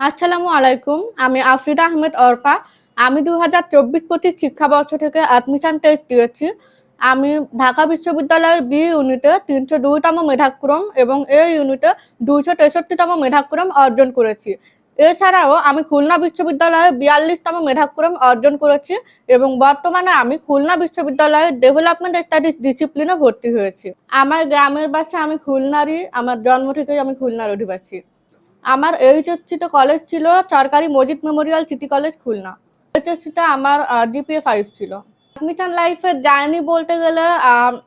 আসসালামু আলাইকুম, আমি আফরিদা আহমেদ অর্পা। আমি দু হাজার চব্বিশ পঁচিশ শিক্ষাবর্ষ থেকে অ্যাডমিশন টেস্ট দিয়েছি। আমি ঢাকা বিশ্ববিদ্যালয়ের বি ইউনিটে তিনশো দুইতম মেধাক্রম এবং এ ইউনিটে দুইশো তেষট্টিতম মেধাক্রম অর্জন করেছি। এছাড়াও আমি খুলনা বিশ্ববিদ্যালয়ে বিয়াল্লিশতম মেধাক্রম অর্জন করেছি এবং বর্তমানে আমি খুলনা বিশ্ববিদ্যালয়ে ডেভেলপমেন্ট স্টাডিজ ডিসিপ্লিনে ভর্তি হয়েছি। আমার গ্রামের বাসা আমি খুলনারই, আমার জন্ম থেকেই আমি খুলনার অধিবাসী। আমার এইচএসসিতে কলেজ ছিল সরকারি Majid memorial city college Khulna. এইচএসসিটা আমার জিপিএ ফাইভ ছিল। অ্যাডমিশন লাইফের জার্নি বলতে গেলে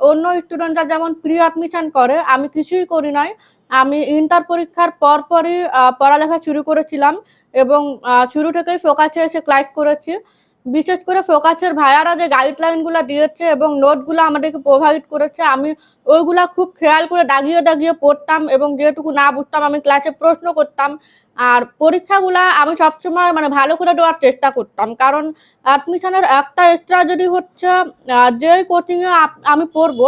অন্য স্টুডেন্টরা যেমন প্রি অ্যাডমিশন করে, আমি কিছুই করি নাই। আমি ইন্টার পরীক্ষার পরপরই পড়ালেখা শুরু করেছিলাম এবং শুরু থেকেই ফোকাসে এসে ক্লাস করেছি। বিশেষ করে ফোকাসের ভাইয়ারা যে গাইডলাইনগুলো দিয়েছে এবং নোটগুলো আমাদেরকে প্রভাবিত করেছে, আমি ওইগুলা খুব খেয়াল করে দাগিয়ে দাগিয়ে পড়তাম এবং যেটুকু না বুঝতাম আমি ক্লাসে প্রশ্ন করতাম। আর পরীক্ষাগুলা আমি সবসময় মানে ভালো করে দেওয়ার চেষ্টা করতাম। কারণ অ্যাডমিশনের একটা এক্সট্রা যদি হচ্ছে যে কোচিংয়ে আমি পড়ব,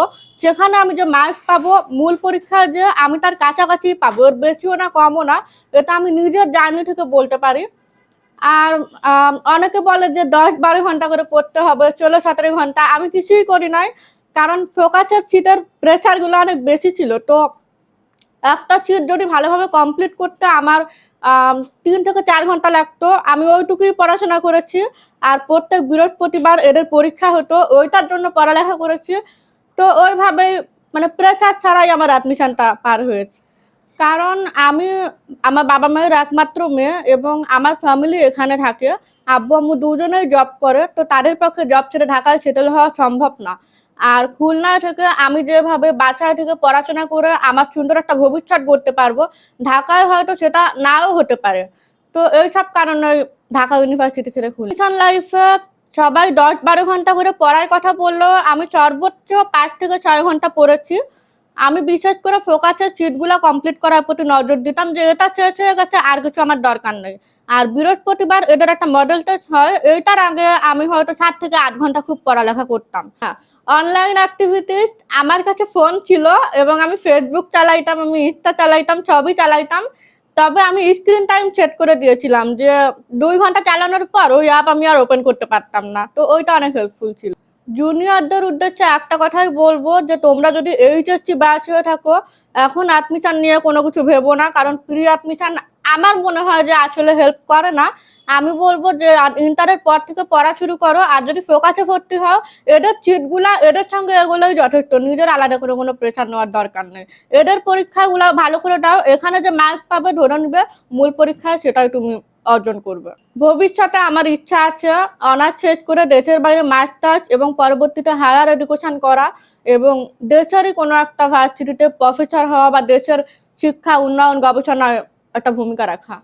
সেখানে আমি যে মার্কস পাবো, মূল পরীক্ষা যে আমি তার কাছাকাছি পাবো, এর বেশিও না, কমও না, এটা আমি নিজের জার্নি থেকে বলতে পারি। আর অনেকে বলে যে দশ বারো ঘণ্টা করে পড়তে হবে, ষোলো সতেরো ঘণ্টা। আমি কিছুই করি নাই, কারণ ফোকাসের সিটের প্রেশারগুলো অনেক বেশি ছিল। তো একটা সিট যদি ভালোভাবে কমপ্লিট করতে আমার তিন থেকে চার ঘণ্টা লাগতো। আমি ওইটুকুই পড়াশোনা করেছি, আর প্রত্যেক বৃহস্পতিবার এদের পরীক্ষা হতো, ওইটার জন্য পড়ালেখা করেছি। তো ওইভাবেই মানে প্রেশার ছাড়াই আমার অ্যাডমিশনটা পার হয়েছে। কারণ আমি, আমার বাবা মায়ের একমাত্র মেয়ে এবং আমার ফ্যামিলি এখানে থাকে। আব্বু আম্মু দুজনেই জব করে, তো তাদের পক্ষে জব ছেড়ে ঢাকায় সেটেল হওয়া সম্ভব না। আর খুলনা থেকে আমি যেভাবে বাসায় থেকে পড়াশোনা করে আমার সুন্দর একটা ভবিষ্যৎ গড়তে পারব, ঢাকায় হয়তো সেটা নাও হতে পারে। তো এইসব কারণে ঢাকা ইউনিভার্সিটি ছেড়ে খুলনা। লাইফে সবাই দশ বারো ঘণ্টা করে পড়ার কথা বললেও আমি সর্বোচ্চ পাঁচ থেকে ছয় ঘণ্টা পড়েছি। আমি বিশেষ করে ফোকাসের সিটগুলো কমপ্লিট করার প্রতি নজর দিতাম যে এটা শেষ হয়ে গেছে, আর কিছু আমার দরকার নেই। আর বৃহস্পতিবার এদের একটা মডেল টেস্ট হয়, এইটার আগে আমি হয়তো সাত থেকে আট ঘণ্টা খুব পড়ালেখা করতাম। হ্যাঁ অনলাইন অ্যাক্টিভিটিস আমার কাছে ফোন ছিল এবং আমি ফেসবুক চালাইতাম, আমি ইনস্টা চালাইতাম, সবই চালাইতাম। তবে আমি স্ক্রিন টাইম সেট করে দিয়েছিলাম যে দুই ঘণ্টা চালানোর পর ওই অ্যাপ আমি আর ওপেন করতে পারতাম না। তো ওইটা অনেক হেল্পফুল ছিল। জুনিয়রদের উদ্দেশ্যে একটা কথাই বলব যে, তোমরা যদি এইচএসসি ব্যাচ হয়ে থাকো, এখন অ্যাডমিশন নিয়ে কোনো কিছু ভেবো না। কারণ প্রি অ্যাডমিশন আমার মনে হয় যে আসলে হেল্প করে না। আমি বলব যে ইন্টারের পর থেকে পড়া শুরু করো। আর যদি ফোকাসে ভর্তি হও, এদের চিটগুলা এদের সঙ্গে এগুলোই যথেষ্ট। নিজের আলাদা করে কোনো প্রেশার নেওয়ার দরকার নেই। এদের পরীক্ষাগুলো ভালো করে দাও। এখানে যে মার্ক পাবে, ধরে নিবে। মূল পরীক্ষায় সেটাই তুমি অর্জন করবে। ভবিষ্যতে আমার ইচ্ছা আছে অনার্স শেষ করে দেশের বাইরে মাস্টার্স এবং পরবর্তীতে হায়ার এডুকেশন করা এবং দেশেরই কোনো একটা ভার্সিটিতে প্রফেসর হওয়া বা দেশের শিক্ষা উন্নয়ন গবেষণায় একটা ভূমিকা রাখা।